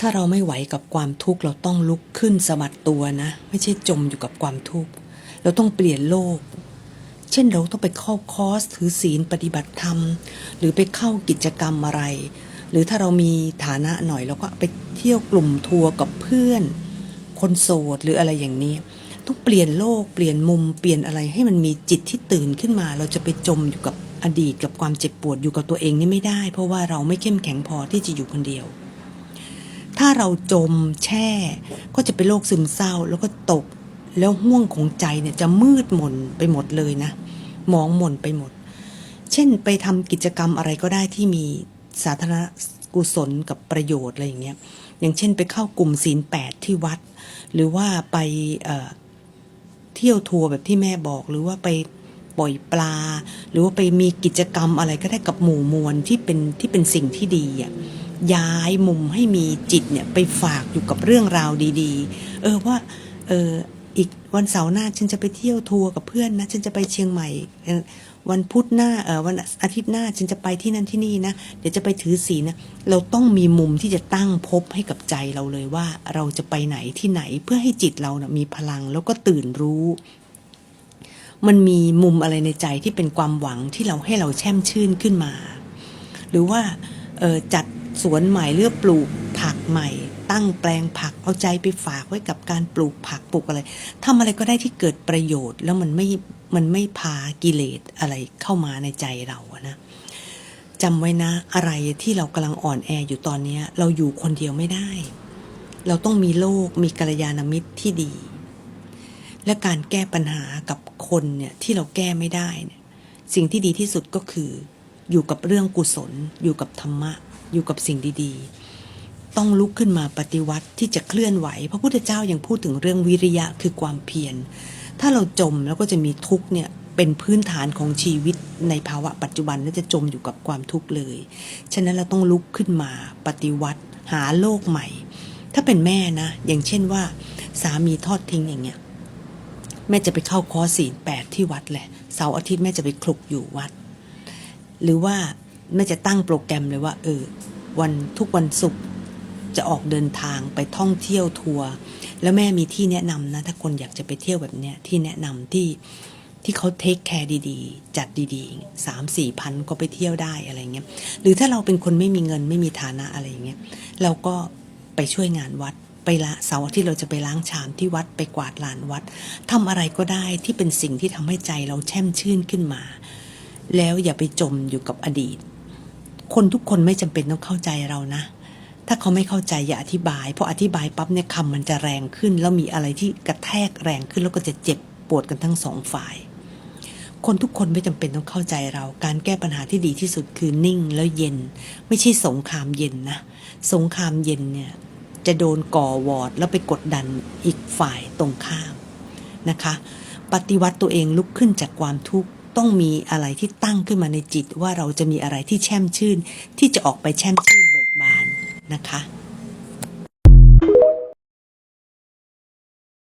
ถ้าเราไม่ไหวกับความทุกข์เราต้องลุกขึ้นสะบัดตัวนะ ไม่ใช่จมอยู่กับความทุกข์ เราต้องเปลี่ยนโลก เช่นเราต้องไปเข้าคอร์สถือศีลปฏิบัติธรรม หรือไปเข้ากิจกรรมอะไร หรือถ้าเรามีฐานะหน่อยเราก็ไปเที่ยวกลุ่มทัวร์กับเพื่อน คนโสดหรืออะไรอย่างนี้ ต้องเปลี่ยนโลกเปลี่ยนมุมเปลี่ยนอะไรให้มันมีจิตที่ตื่นขึ้นมา เราจะไปจมอยู่กับอดีตกับความเจ็บปวดอยู่กับตัวเองนี่ไม่ได้ เพราะว่าเราไม่เข้มแข็งพอที่จะอยู่คนเดียว ถ้าเราจมแช่ ก็จะเป็นโรคซึมเศร้าแล้วก็ตก แล้วห่วงของใจเนี่ยจะมืดมนไปหมดเลยนะ มองหม่นไปหมด เช่นไปทำกิจกรรมอะไรก็ได้ที่มีสาธารณกุศลกับประโยชน์อะไรอย่างเงี้ย อย่างเช่นไปเข้ากลุ่มศีลแปดที่วัด หรือว่าไปเอ่อเที่ยวทัวร์แบบที่แม่บอก หรือว่าไปปล่อยปลา หรือว่าไปมีกิจกรรมอะไรก็ได้กับหมู่มวลที่เป็นที่เป็นสิ่งที่ดีอะ ย้ายมุมให้มีจิตเนี่ยไปฝากอยู่กับเรื่องราวดีๆ เออว่าเอออีกวันเสาร์หน้าฉันจะไปเที่ยวทัวร์กับเพื่อนนะฉันจะไปเชียงใหม่ วันพุธหน้าเออวันอาทิตย์หน้าฉันจะไปที่นั่นที่นี่นะเดี๋ยวจะไปถือศีลนะเราต้องมีมุมที่จะตั้งพบให้กับใจเราเลยว่า เราจะไปไหนที่ไหนเพื่อให้จิตเรานะมีพลังแล้วก็ตื่นรู้มันมีมุมอะไรในใจที่เป็นความหวังที่เราให้เราแช่มชื่นขึ้นมา หรือว่าออจัด สวนใหม่เลือกปลูกผักใหม่ ตั้งแปลงผักเอาใจไปฝากไว้กับการปลูกผักปลูกอะไรทำอะไรก็ได้ที่เกิดประโยชน์ แล้วมันไม่มันไม่พากิเลสอะไรเข้ามาในใจเรานะจำไว้นะอะไรที่เรากำลังอ่อนแออยู่ตอนเนี้ยเราอยู่คนเดียวไม่ได้ เราต้องมีโลกมีกัลยาณมิตรที่ดี และการแก้ปัญหากับคนเนี่ยที่เราแก้ไม่ได้เนี่ยสิ่งที่ดีที่สุดก็คือ อยู่กับเรื่องกุศล อยู่กับธรรมะ อยู่กับสิ่งดีๆ ต้องลุกขึ้นมาปฏิวัติที่จะเคลื่อนไหว พระพุทธเจ้ายังพูดถึงเรื่องวิริยะคือความเพียร ถ้าเราจมแล้วก็จะมีทุกข์เนี่ยเป็นพื้นฐานของชีวิตในภาวะปัจจุบันและจะจมอยู่กับความทุกข์เลย ฉะนั้นเราต้องลุกขึ้นมาปฏิวัติหาโลกใหม่ ถ้าเป็นแม่นะ อย่างเช่นว่า สามีทอดทิ้งอย่างเงี้ยแม่จะไปเข้าคอร์สศีลแปดที่วัดแหละ เสาร์อาทิตย์แม่จะไปคลุกอยู่วัด หรือว่า แม่จะตั้งโปรแกรมเลยว่า เออ วันทุกวันศุกร์จะออกเดินทางไปท่องเที่ยวทัวร์แล้วแม่มีที่แนะนำนะ ถ้าคนอยากจะไปเที่ยวแบบเนี้ยที่แนะนำที่ที่เขาเทคแคร์ดีๆ จัดดีๆสามสี่พันก็ไปเที่ยวได้อะไรเงี้ยหรือถ้าเราเป็นคนไม่มีเงินไม่มีฐานะอะไรเงี้ยเราก็ไปช่วยงานวัดไปละเสาร์ที่เราจะไปล้างชามที่วัดไปกวาดลานวัดทำอะไรก็ได้ที่เป็นสิ่งที่ทำให้ใจเราแช่มชื่นขึ้นมา แล้วอย่าไปจมอยู่กับอดีต คนทุกคนไม่จำเป็นต้องเข้าใจเรานะ ถ้าเขาไม่เข้าใจอย่าอธิบาย เพราะอธิบายปั๊บเนี่ยคำมันจะแรงขึ้น แล้วมีอะไรที่กระแทกแรงขึ้น แล้วก็จะเจ็บปวดกันทั้งสองฝ่าย คนทุกคนไม่จำเป็นต้องเข้าใจเรา การแก้ปัญหาที่ดีที่สุดคือนิ่งแล้วเย็น ไม่ใช่สงครามเย็นนะ สงครามเย็นเนี่ยจะโดนก่อวอร์ดแล้วไปกดดันอีกฝ่ายตรงข้ามนะคะ ปฏิวัติตัวเองลุกขึ้นจากความทุกข์ ต้องมีอะไรที่ตั้งขึ้นมาในจิตว่าเราจะมีอะไรที่แช่มชื่น ที่จะออกไปแช่มชื่นเบิกบานนะคะ